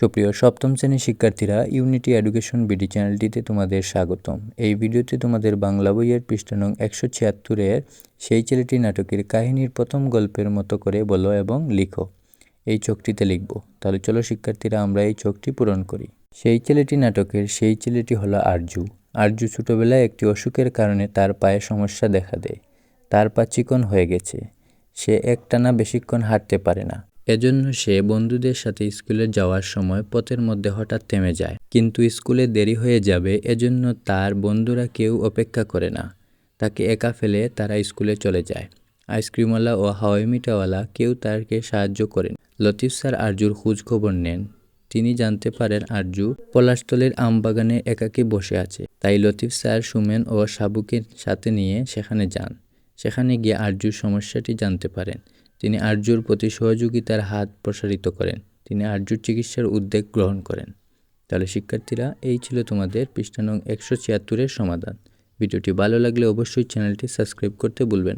সুপ্রিয়, সপ্তম শ্রেণির শিক্ষার্থীরা ইউনিটি এডুকেশন বিডি চ্যানেলটিতে তোমাদের স্বাগতম। এই ভিডিওতে তোমাদের বাংলা বইয়ের পৃষ্ঠা নং একশো ছিয়াত্তরের সেই ছেলেটি নাটকের কাহিনীর প্রথম গল্পের মতো করে বলো এবং লিখো। এই চোখটিতে লিখব। তাহলে চলো শিক্ষার্থীরা, আমরা এই চোখটি পূরণ করি। সেই ছেলেটি নাটকের, সেই ছেলেটি হলো আরজু। আরজু ছোটোবেলায় একটি অসুখের কারণে তার পায়ে সমস্যা দেখা দেয়। তার পা চিকন হয়ে গেছে। সে একটানা বেশিক্ষণ হাঁটতে পারে না। এজন্য সে বন্ধুদের সাথে স্কুলে যাওয়ার সময় পথের মধ্যে হঠাৎ থেমে যায়। কিন্তু স্কুলে দেরি হয়ে যাবে, এজন্য তার বন্ধুরা কেউ অপেক্ষা করে না। তাকে একা ফেলে তারা স্কুলে চলে যায়। আইসক্রিমওয়ালা ও হাওয়াই মিঠাওয়ালা কেউ তাকে সাহায্য করেন। লতিফ স্যার আরজুর খোঁজ খবর নেন। তিনি জানতে পারেন আরজু পলাশতলের আমবাগানে একাকী বসে আছে। তাই লতিফ স্যার, সুমেন ও সাবুকে সাথে নিয়ে সেখানে যান। সেখানে গিয়ে আরজুর সমস্যাটি জানতে পারেন। তিনি আর্যুর প্রতি সহযোগিতার হাত প্রসারিত করেন। তিনি আরজুর চিকিৎসার উদ্যোগ গ্রহণ করেন। তাহলে শিক্ষার্থীরা, এই ছিল তোমাদের পৃষ্ঠানং একশো ছিয়াত্তরের সমাধান। ভিডিওটি ভালো লাগলে অবশ্যই চ্যানেলটি সাবস্ক্রাইব করতে ভুলবে না।